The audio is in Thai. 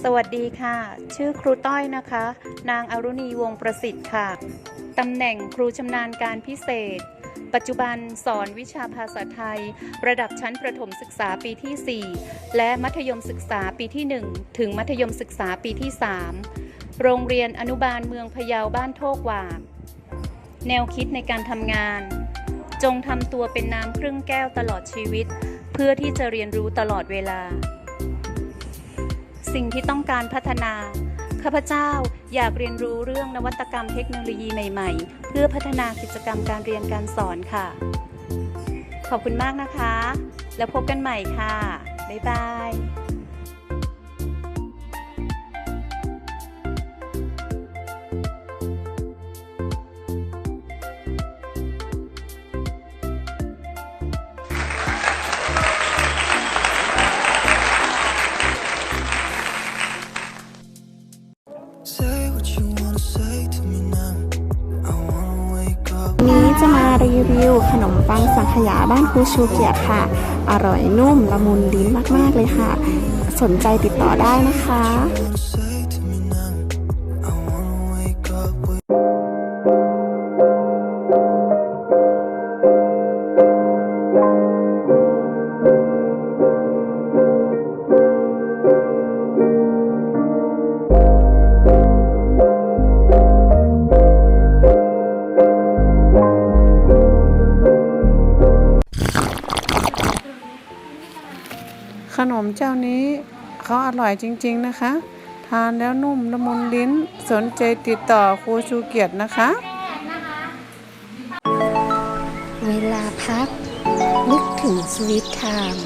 สวัสดีค่ะ ชื่อครูต้อยนะคะ นางอรุณีวงศ์ประสิทธิ์ค่ะ ตำแหน่งครูชำนาญการพิเศษ ปัจจุบันสอนวิชาภาษาไทย ระดับชั้นประถมศึกษาปีที่ 4 และมัธยมศึกษาปีที่ 1 ถึงมัธยมศึกษาปีที่ 3 โรงเรียนอนุบาลเมืองพะเยาบ้านโทกหวากแนวคิดในการทำงาน จงทำตัวเป็นน้ำครึ่งแก้วตลอดชีวิต เพื่อที่จะเรียนรู้ตลอดเวลา สิ่งที่ต้องการพัฒนา ข้าพเจ้าอยากเรียนรู้เรื่องนวัตกรรมเทคโนโลยีใหม่ ๆ เพื่อพัฒนากิจกรรมการเรียนการสอนค่ะ ขอบคุณมากนะคะ แล้วพบกันใหม่ค่ะ บ๊ายบาย รีวิว ขนมปังสังขยาบ้านครูชูเกียรติค่ะ อร่อยนุ่มละมุนลิ้นมาก ๆ เลยค่ะ สนใจติดต่อได้นะคะ ขนมเจ้านี้เขาอร่อยจริงๆนะคะ ทานแล้วนุ่มละมุนลิ้นสนใจติดต่อครูชูเกียรตินะคะ เวลาพัก นึกถึงสวิตไทม์